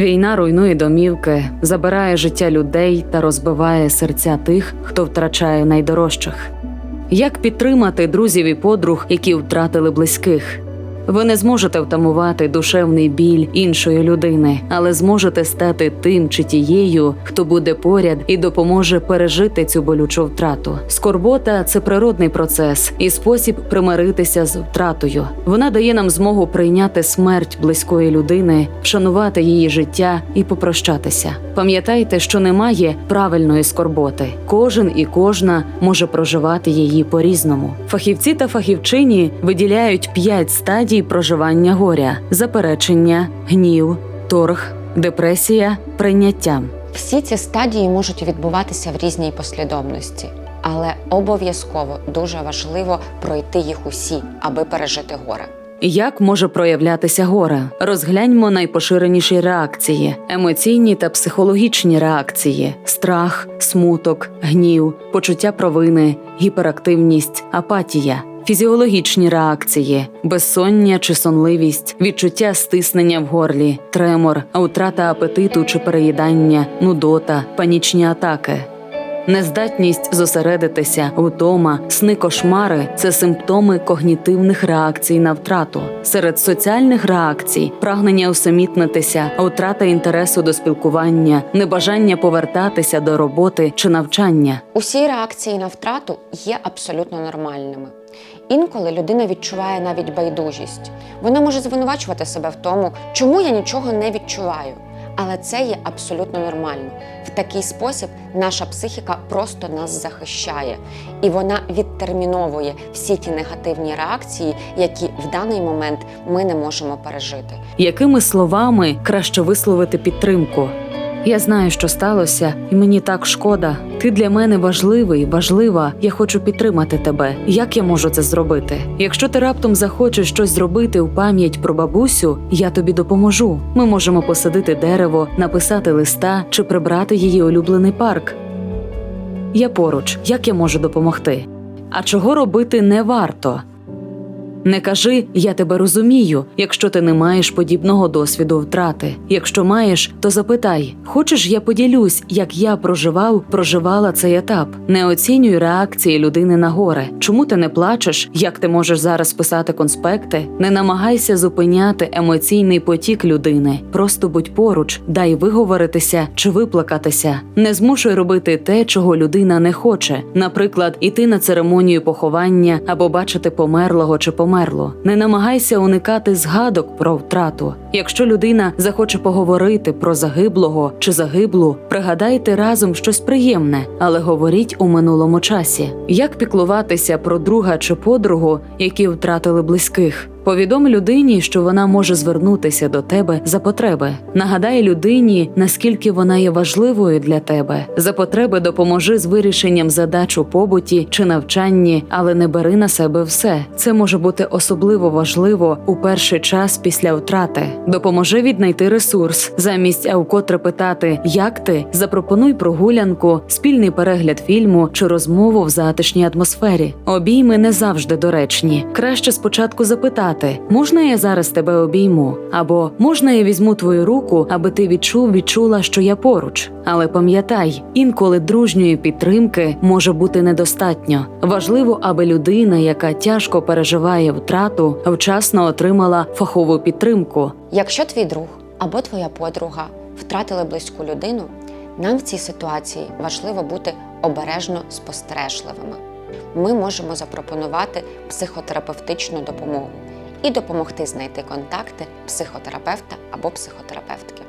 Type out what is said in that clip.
Війна руйнує домівки, забирає життя людей та розбиває серця тих, хто втрачає найдорожчих. Як підтримати друзів і подруг, які втратили близьких? Ви не зможете втамувати душевний біль іншої людини, але зможете стати тим чи тією, хто буде поряд і допоможе пережити цю болючу втрату. Скорбота це природний процес і спосіб примиритися з втратою. Вона дає нам змогу прийняти смерть близької людини, вшанувати її життя і попрощатися. Пам'ятайте, що немає правильної скорботи. Кожен і кожна може проживати її по-різному. Фахівці та фахівчині виділяють п'ять стадій проживання горя: заперечення, гнів, торг, депресія, прийняття. Всі ці стадії можуть відбуватися в різній послідовності, але обов'язково дуже важливо пройти їх усі, аби пережити горе. Як може проявлятися горе? Розгляньмо найпоширеніші реакції: емоційні та психологічні реакції: страх, смуток, гнів, почуття провини, гіперактивність, апатія. Фізіологічні реакції: безсоння чи сонливість, відчуття стиснення в горлі, тремор, утрата апетиту чи переїдання, нудота, панічні атаки. Нездатність зосередитися, втома, сни кошмари це симптоми когнітивних реакцій на втрату. Серед соціальних реакцій прагнення усамітнитися, втрата інтересу до спілкування, небажання повертатися до роботи чи навчання. Усі реакції на втрату є абсолютно нормальними. Інколи людина відчуває навіть байдужість. Вона може звинувачувати себе в тому, чому я нічого не відчуваю. Але це є абсолютно нормально. В такий спосіб наша психіка просто нас захищає, і вона відтерміновує всі ті негативні реакції, які в даний момент ми не можемо пережити. Якими словами краще висловити підтримку? Я знаю, що сталося, і мені так шкода. Ти для мене важливий, важлива. Я хочу підтримати тебе. Як я можу це зробити? Якщо ти раптом захочеш щось зробити у пам'ять про бабусю, я тобі допоможу. Ми можемо посадити дерево, написати листа чи прибрати її улюблений парк. Я поруч, як я можу допомогти? А чого робити не варто? Не кажи я тебе розумію, якщо ти не маєш подібного досвіду втрати. Якщо маєш, то запитай: хочеш, я поділюсь, як я проживав, проживала цей етап. Не оцінюй реакції людини на горе. Чому ти не плачеш? Як ти можеш зараз писати конспекти? Не намагайся зупиняти емоційний потік людини. Просто будь поруч, дай виговоритися чи виплакатися. Не змушуй робити те, чого людина не хоче. Наприклад, іти на церемонію поховання або бачити померлого чи померло. Не намагайся уникати згадок про втрату. Якщо людина захоче поговорити про загиблого чи загиблу, пригадайте разом щось приємне, але говоріть у минулому часі. Як піклуватися про друга чи подругу, які втратили близьких? Повідом людині, що вона може звернутися до тебе за потреби. Нагадай людині, наскільки вона є важливою для тебе. За потреби допоможи з вирішенням задач у побуті чи навчанні, але не бери на себе все. Це може бути особливо важливо у перший час після втрати. Допоможи віднайти ресурс. Замість а вкотре питати, як ти, запропонуй прогулянку, спільний перегляд фільму чи розмову в затишній атмосфері. Обійми не завжди доречні. Краще спочатку запитати, можна я зараз тебе обійму? Або можна я візьму твою руку, аби ти відчув, відчула, що я поруч. Але пам'ятай, інколи дружньої підтримки може бути недостатньо. Важливо, аби людина, яка тяжко переживає втрату, вчасно отримала фахову підтримку. Якщо твій друг або твоя подруга втратили близьку людину, нам в цій ситуації важливо бути обережно спостережливими. Ми можемо запропонувати психотерапевтичну допомогу і допомогти знайти контакти психотерапевта або психотерапевтки.